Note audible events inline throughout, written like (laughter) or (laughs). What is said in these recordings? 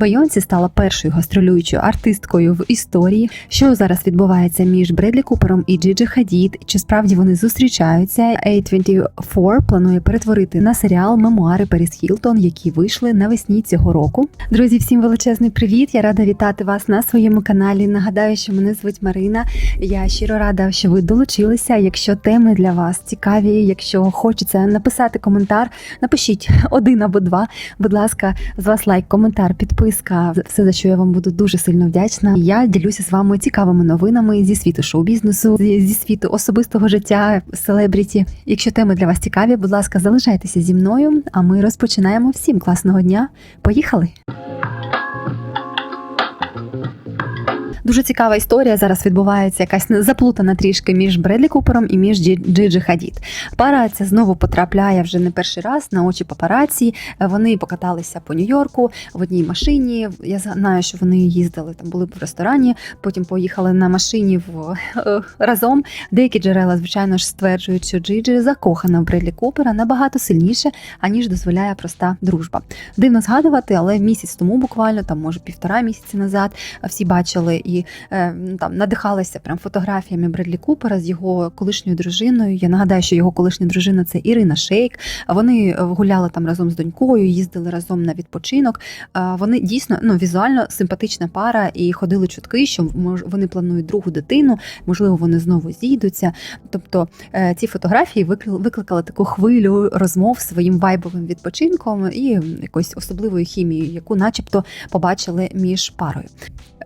Бейонсі стала першою гастролюючою артисткою в історії. Що зараз відбувається між Бредлі Купером і Джиджи Хадід? Чи справді вони зустрічаються? A24 планує перетворити на серіал мемуари Періс Хілтон, які вийшли навесні цього року. Друзі, всім величезний привіт! Я рада вітати вас на своєму каналі. Нагадаю, що мене звуть Марина. Я щиро рада, що ви долучилися. Якщо теми для вас цікаві, якщо хочеться написати коментар, напишіть один або два. Будь ласка, з вас лайк, коментар, підписка. Все за що я вам буду дуже сильно вдячна. Я ділюся з вами цікавими новинами зі світу шоу-бізнесу, зі світу особистого життя селебріті. Якщо теми для вас цікаві, будь ласка, залишайтеся зі мною. А ми розпочинаємо всім класного дня. Поїхали! Дуже цікава історія зараз відбувається якась заплутана трішки між Бредлі Купером і між Джиджи Хадід. Пара ця знову потрапляє вже не перший раз на очі папараці. Вони покаталися по Нью-Йорку в одній машині. Я знаю, що вони їздили там, були в ресторані, потім поїхали на машині в е, разом. Деякі джерела, звичайно ж, стверджують, що Джиджи закохана в Бредлі Купера набагато сильніше, аніж дозволяє проста дружба. Дивно згадувати, але місяць тому, буквально там, може, півтора місяці назад, всі бачили і е, ну, там надихалися прям фотографіями Бредлі Купера з його колишньою дружиною. Я нагадаю, що його колишня дружина це Ірина Шейк. Вони е, гуляли там разом з донькою, їздили разом на відпочинок. Е, Вони дійсно ну візуально симпатична пара і ходили чутки, що вони планують другу дитину. Можливо, вони знову зійдуться. Тобто е, ці фотографії викли- викликали таку хвилю розмов своїм вайбовим відпочинком і якоюсь особливою хімією, яку, начебто, побачили між парою.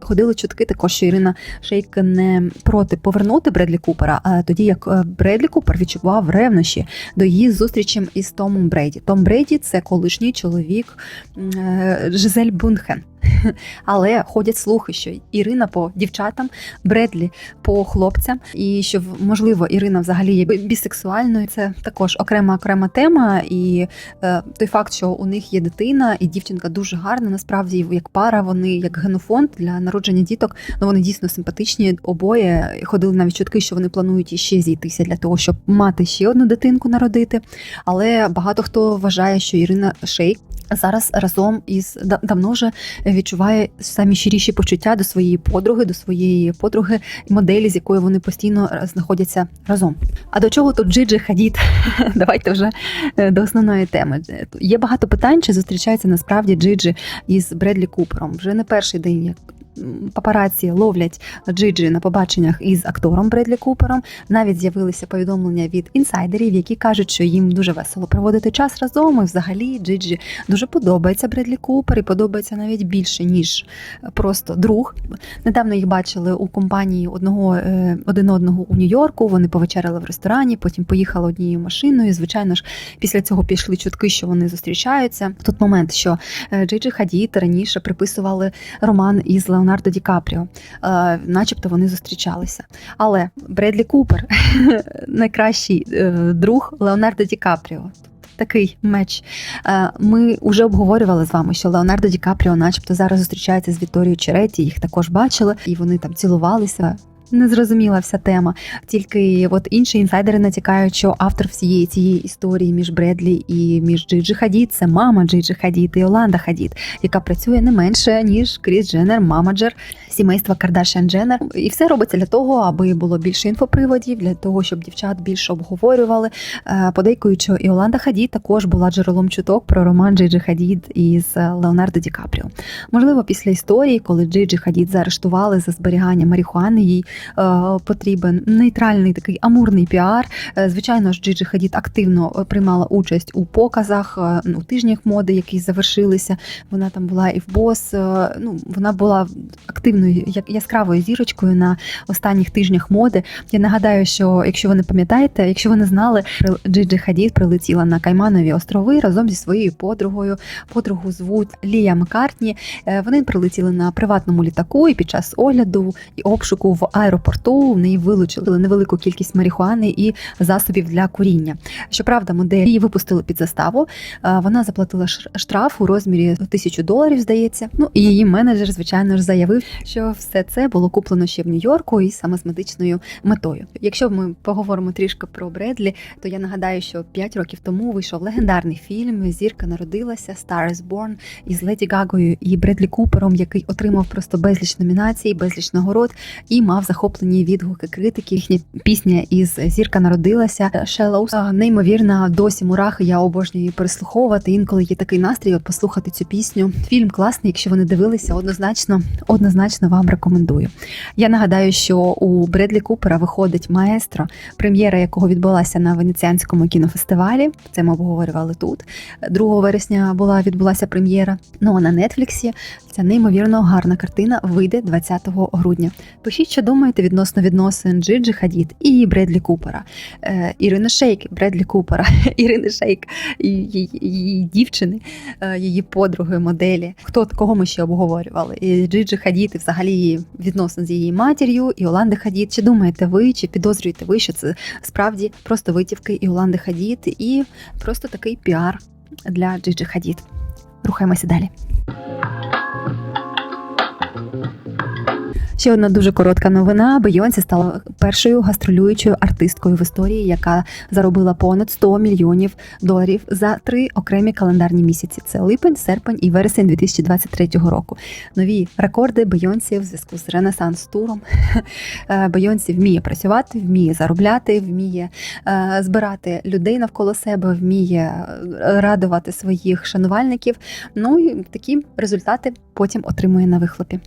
Ходили чутки також, що Ірина Шейк не проти повернути Бредлі Купера, а тоді як е, Бредлі Купер відчував ревнощі до її зустрічі із Томом Брейді. Том Брейді це колишній чоловік е, Жизель Бунхен. (laughs) Але ходять слухи, що Ірина по дівчатам, Бредлі по хлопцям, і що можливо Ірина взагалі є бісексуальною. Це також окрема окрема тема. І е, той факт, що у них є дитина, і дівчинка дуже гарна, насправді як пара, вони як генофонд для народження діток. Ну вони дійсно симпатичні. Обоє ходили навіть чутки, що вони планують іще зійтися для того, щоб мати ще одну дитинку народити. Але багато хто вважає, що Ірина Шейк зараз разом із давно вже відчуває самі щиріші почуття до своєї подруги, до своєї подруги моделі, з якою вони постійно е, знаходяться разом. А до чого тут Джиджи Хадід? (laughs) Давайте вже е, до основної теми. Є багато питань, чи зустрічається насправді Джиджи із Бредлі Купером. Вже не перший день, як папараці ловлять Джиджи на побаченнях із актором Бредлі Купером. Навіть з'явилися повідомлення від інсайдерів, які кажуть, що їм дуже весело проводити час разом. І взагалі Джиджі дуже подобається Бредлі Купер і подобається навіть більше, ніж просто друг. Недавно їх бачили у компанії одного е, один одного у Нью-Йорку. Вони повечеряли в ресторані, потім поїхали однією машиною. Звичайно ж, після цього пішли чутки, що вони зустрічаються. Тут момент, що е, Джиджі Хадід раніше приписували роман із Леонардо Ді Капріо, е, начебто вони зустрічалися. Але Бредлі Купер (laughs) найкращий е, друг Леонардо Ді Капріо. Такий меч. Е, Ми вже обговорювали з вами, що Леонардо Ді Капріо, начебто, зараз зустрічається з Вікторією Череті. Їх також бачили, і вони там цілувалися. Незрозуміла вся тема. Тільки от інші інсайдери натякають, що автор всієї цієї історії між Бредлі і між Джиджи Хадід це мама Джиджи Хадід і Оланда Хадід, яка працює не менше ніж Кріс Дженнер, мамаджер сімейства Кардашян Дженнер. І все робиться для того, аби було більше інфоприводів, для того, щоб дівчат більше обговорювали. Е, Подейкують, що і Оланда Хадід також була джерелом чуток про роман Джиджи Хадід із Леонардо Ді Капріо. Можливо, після історії, коли Джиджи Хадід заарештували за зберігання марихуани, їй потрібен нейтральний такий амурний піар. Е, Звичайно ж, Джиджи Хадід активно е, приймала участь у показах, е, ну, у тижнях моди, які завершилися. Вона там була і в бос. е, Ну, вона була активною яскравою зірочкою на останніх тижнях моди. Я нагадаю, що якщо ви не пам'ятаєте, якщо ви не знали, Джиджи Хадід прилетіла на Кайманові острови разом зі своєю подругою. Подругу звуть Лія Маккартні. Е, Вони прилетіли на приватному літаку і під час огляду і обшуку в аеропорту. В неї вилучили невелику кількість марихуани і засобів для куріння. Щоправда, модель її випустили під заставу. Е, Вона заплатила штраф у розмірі тисячу доларів, здається. Ну і її менеджер, звичайно ж, заявив, що все це було куплено ще в Нью-Йорку і саме з медичною метою. Якщо ми поговоримо трішки про Бредлі, то я нагадаю, що 5 років тому вийшов легендарний фільм Зірка народилася Star is Born із Леді Гагою і Бредлі Купером, який отримав просто безліч номінацій, безліч нагород і мав захоплені відгуки критиків. Їхня пісня із Зірка народилася е, неймовірна досі мурахи. Я обожнюю її переслуховувати. Інколи є такий настрій, от послухати цю пісню. Фільм класний. Якщо ви не дивилися, однозначно, однозначно вам рекомендую. Я нагадаю, що у Бредлі Купера виходить маестро, прем'єра якого відбулася на Венеціанському кінофестивалі. Це ми обговорювали тут. 2 вересня була відбулася прем'єра. Ну а на Нетфліксі ця неймовірно гарна картина вийде 20 грудня. Пишіть, що думаєте відносно відносин Джиджи Хадід і Бредлі Купера, Е, Ірини Шейк, Бредлі Купера, (laughs) Ірини Шейк її, її дівчини, е, її подруги, моделі. Хто кого ми ще обговорювали? І Джиджи Хадід, і взагалі відносин з її матір'ю, і Оланди Хадід. Чи думаєте ви, чи підозрюєте ви, що це справді просто витівки і Оланди Хадід, і просто такий піар для Джиджи Хадід? Рухаємося далі. Ще одна дуже коротка новина. Бейонсі стала першою гастролюючою артисткою в історії, яка заробила понад 100 мільйонів доларів за три окремі календарні місяці. Це липень, серпень і вересень 2023 року. Нові рекорди Бейонсі в зв'язку з Ренесанс туром. Бейонсі вміє працювати, вміє заробляти, вміє е, збирати людей навколо себе, вміє е, радувати своїх шанувальників. Ну і такі результати потім отримує на вихлопі.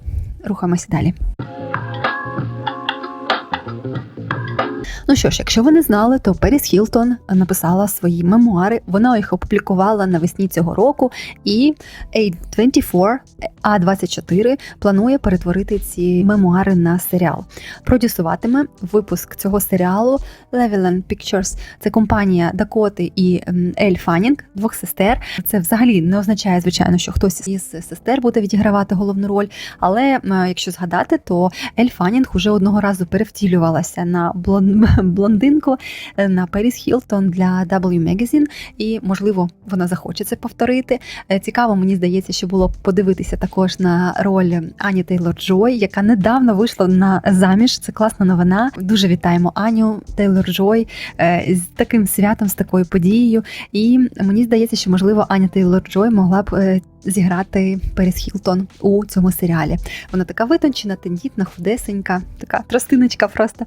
Рухаємося далі. Ну що ж, якщо ви не знали, то Періс Хілтон написала свої мемуари. Вона їх опублікувала навесні цього року, і A24, A24 планує перетворити ці мемуари на серіал. Продюсуватиме випуск цього серіалу Leveland Pictures. Це компанія Дакоти і ем, Ель Фанінг, двох сестер. Це взагалі не означає, звичайно, що хтось із сестер буде відігравати головну роль. Але е, якщо згадати, то Ель Фанінг уже одного разу перевтілювалася на блон- блондинку е, на Періс Хілтон для W Magazine, і можливо вона захоче це повторити. Е, Цікаво, мені здається, що було б подивитися також на роль Ані Тейлор Джой, яка недавно вийшла на заміж. Це класна новина. Дуже вітаємо Аню Тейлор Джой е, з таким святом, з такою подією. І мені здається, що можливо Аня Тейлор Джой могла б. Е, Зіграти Періс Хілтон у цьому серіалі. Вона така витончена, тендітна, худесенька, така тростиночка просто.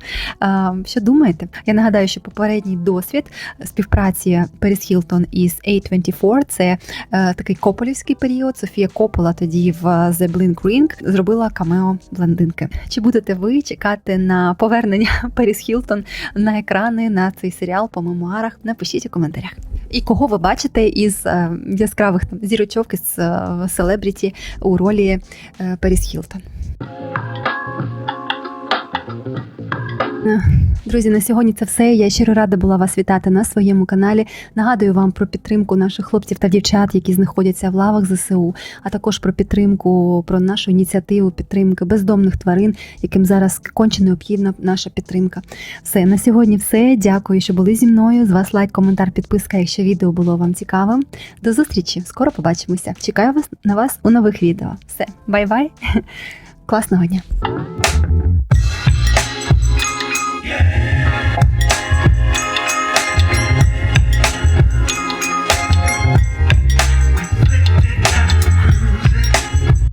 Що думаєте? Я нагадаю, що попередній досвід співпраці Періс Хілтон із A24 це е, такий кополівський період. Софія Копола тоді в The Blink Ring зробила камео блондинки. Чи будете ви чекати на повернення (laughs) Періс Хілтон на екрани на цей серіал по мемуарах? Напишіть у коментарях. І кого ви бачите із е, яскравих там зірочок із е, селебріті у ролі е, Періс Хілтон? Друзі, на сьогодні це все. Я щиро рада була вас вітати на своєму каналі. Нагадую вам про підтримку наших хлопців та дівчат, які знаходяться в лавах ЗСУ, а також про підтримку, про нашу ініціативу підтримки бездомних тварин, яким зараз конче необхідна наша підтримка. Все на сьогодні, все. Дякую, що були зі мною. З вас лайк, коментар, підписка, якщо відео було вам цікавим. До зустрічі! Скоро побачимося. Чекаю вас на вас у нових відео. Все, бай-бай! (laughs) Класного дня!